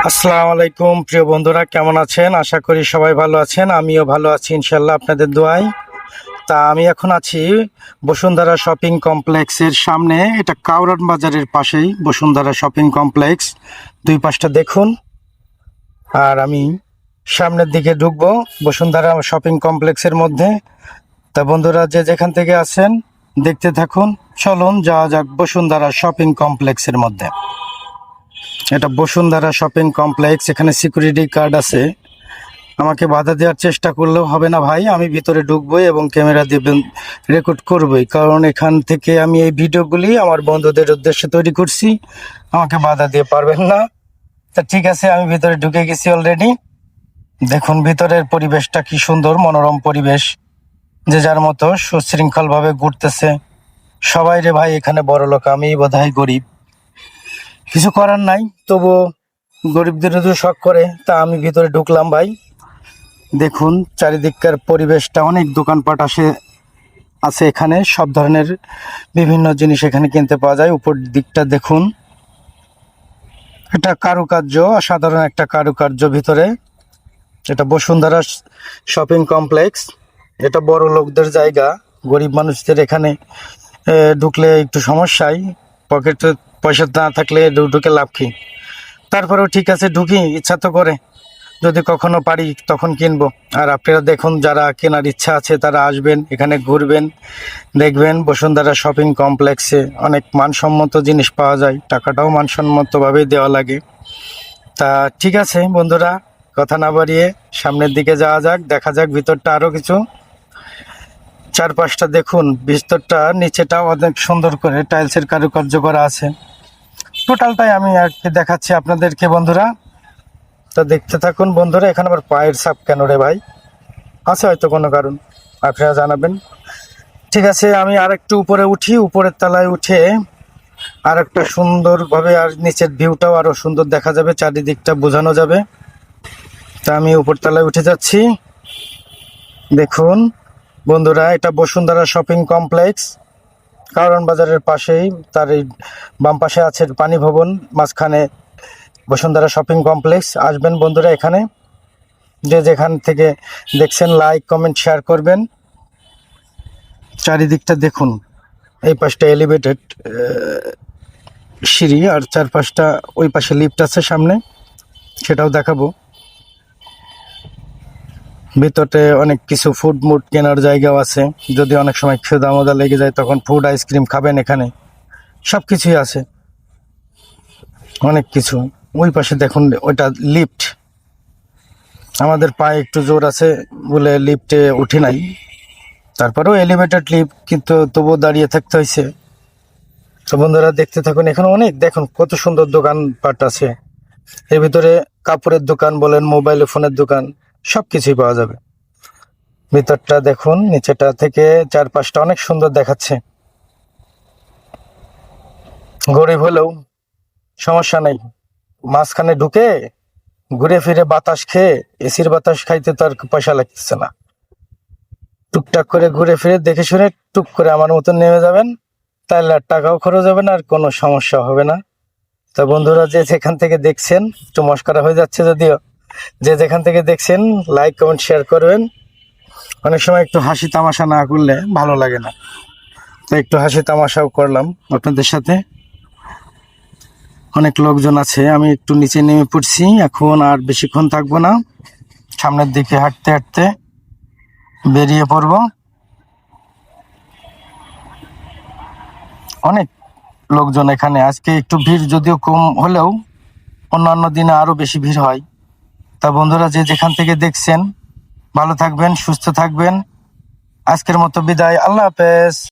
আসসালামু আলাইকুম, প্রিয় বন্ধুরা, কেমন আছেন? আশা করি সবাই ভালো আছেন, আমিও ভালো আছি ইনশাল্লাহ আপনাদের দোয়াই তা আমি এখন আছি বসুন্ধরা শপিং কমপ্লেক্সের সামনে, এটা কাউরান বাজারের পাশেই বসুন্ধরা শপিং কমপ্লেক্স। দুই পাশটা দেখুন, আর আমি সামনের দিকে ঢুকবো বসুন্ধরা শপিং কমপ্লেক্সের মধ্যে। তা বন্ধুরা, যে যেখান থেকে আছেন, দেখতে থাকুন। চলুন, যাওয়া যাক বসুন্ধরা শপিং কমপ্লেক্সের মধ্যে। এটা বসুন্ধরা শপিং কমপ্লেক্স, এখানে সিকিউরিটি গার্ড আছে। আমাকে বাধা দেওয়ার চেষ্টা করলেও হবে না ভাই, আমি ভিতরে ঢুকবোই এবং ক্যামেরা দিয়ে রেকর্ড করবই। কারণ এখান থেকে আমি এই ভিডিওগুলি আমার বন্ধুদের উদ্দেশ্যে তৈরি করছি। আমাকে বাধা দিয়ে পারবেন না। তা ঠিক আছে, আমি ভিতরে ঢুকে গেছি অলরেডি দেখুন ভিতরের পরিবেশটা কি সুন্দর, মনোরম পরিবেশ। যে যার মতো সুশৃঙ্খলভাবে ঘুরতেছে। সবাই রে ভাই, এখানে বড় লোক আমি বোধহয় গরিব। কিছু করার নাই, তবু গরিবদের তো শখ করে, তা আমি ভিতরে ঢুকলাম ভাই। দেখুন, চারিদিককার পরিবেশটা, অনেক দোকানপাট আসে, আছে এখানে, সব ধরনের বিভিন্ন জিনিস এখানে কিনতে পাওয়া যায়। উপর দিকটা দেখুন। এটা কারুকার্য সাধারণ একটা কারুকার্য ভিতরে। এটা বসুন্ধরা শপিং কমপ্লেক্স। এটা বড় লোকদের জায়গা। গরিব মানুষদের এখানে ঢুকলে একটু সমস্যায় পকেটে পয়সা না থাকলে ঢুকে লাভ কি? তারপরেও ঠিক আছে, ঢুকি, ইচ্ছা তো করে। যদি কখনো পারি, তখন কিনবো। আর আপনারা দেখুন, যারা কেনার ইচ্ছা আছে, তারা আসবেন, এখানে ঘুরবেন, দেখবেন, বসুন্ধরা শপিং কমপ্লেক্সে অনেক মানসম্মত জিনিস পাওয়া যায়। টাকাটাও মানসম্মতভাবেই দেওয়া লাগে। তা ঠিক আছে, বন্ধুরা, কথা না বাড়িয়ে সামনের দিকে যাওয়া যাক, দেখা যাক ভিতরটা আরও কিছু। চারপাশটা দেখুন, ভিতরটা, নিচেটাও অনেক সুন্দর করে টাইলসের কারুকার্য করা আছে। টোটালটাই আমি আর কি দেখাচ্ছি আপনাদেরকে বন্ধুরা। তা দেখতে থাকুন বন্ধুরা, এখানে আবার পায়ের সাপ কেন রে ভাই? আছে হয়তো কোনো কারণ, আপনারা জানাবেন। ঠিক আছে, আমি আর একটু উপরে উঠি, উপরের তলায় উঠে আর একটা সুন্দরভাবে আর নিচের ভিউটাও আরও সুন্দর দেখা যাবে, চারিদিকটা বোঝানো যাবে। তা আমি উপর তলায় উঠে যাচ্ছি। দেখুন বন্ধুরা, এটা বসুন্ধরা শপিং কমপ্লেক্স। কারণ বাজারের পাশেই তার এই বাম পাশে আছে পানি ভবন, মাঝখানে বসুন্ধরা শপিং কমপ্লেক্স। আসবেন বন্ধুরা এখানে। যে যেখান থেকে দেখছেন লাইক কমেন্ট শেয়ার করবেন। চারিদিকটা দেখুন। এই পাশটা এলিভেটেড সিঁড়ি আর চারপাশটা ওই পাশে লিফট আছে সামনে। সেটাও দেখাবো। ভিতরে অনেক কিছু ফুড মুড কেনার জায়গাও আছে। যদি অনেক সময় ক্ষুদা মোদা লেগে যায়, তখন ফুড আইসক্রিম খাবেন এখানে। সব কিছুই আছে। অনেক কিছু। ওই পাশে দেখুন, ওইটা লিফট আমাদের পায়ে একটু জোর আছে বলে লিফটে উঠি নাই। তারপরেও এলিভেটেড লিফট কিন্তু তবুও দাঁড়িয়ে থাকতে হয়েছে। তো বন্ধুরা, দেখতে থাকুন এখানে অনেক। দেখুন, কত সুন্দর দোকানপাট আছে। এর ভিতরে কাপড়ের দোকান বলেন মোবাইল ফোনের দোকান। সব কিছুই পাওয়া যাবে। ভিতরটা দেখুন, নিচেটা থেকে চারপাশটা অনেক সুন্দর দেখাচ্ছে। গরিব হলেও সমস্যা নেই। মাঝখানে ঢুকে ঘুরে ফিরে বাতাস খেয়ে এসির বাতাস খাইতে তো আর পয়সা লাগতেছে না। টুকটাক করে ঘুরে ফিরে দেখে শুনে টুক করে আমার মতন নেমে যাবেন। তাহলে আর টাকাও খরচ হবে না, আর কোনো সমস্যা হবে না। তা বন্ধুরা, যে সেখান থেকে দেখছেন, একটু মস্করা হয়ে যাচ্ছে যদিও। যে যেখান থেকে দেখছেন লাইক কমেন্ট শেয়ার করবেন। অনেক সময় একটু হাসি তামাশা না করলে ভালো লাগে না। তো একটু হাসি তামাশাও করলাম আপনাদের সাথে। অনেক লোকজন আছে, আমি একটু নিচে নেমে পড়ছি। এখন আর বেশিক্ষণ থাকব না। সামনের দিকে হাঁটতে হাঁটতে বেরিয়ে পড়ব। অনেক লোকজন এখানে। আজকে একটু ভিড় যদিও কম হলেও অন্যান্য দিনে আরও বেশি ভিড় হয়। তা বন্ধুরা, যে যেখান থেকে দেখছেন, ভালো থাকবেন, সুস্থ থাকবেন। আজকের মতো বিদায়। আল্লাহ হাফেজ।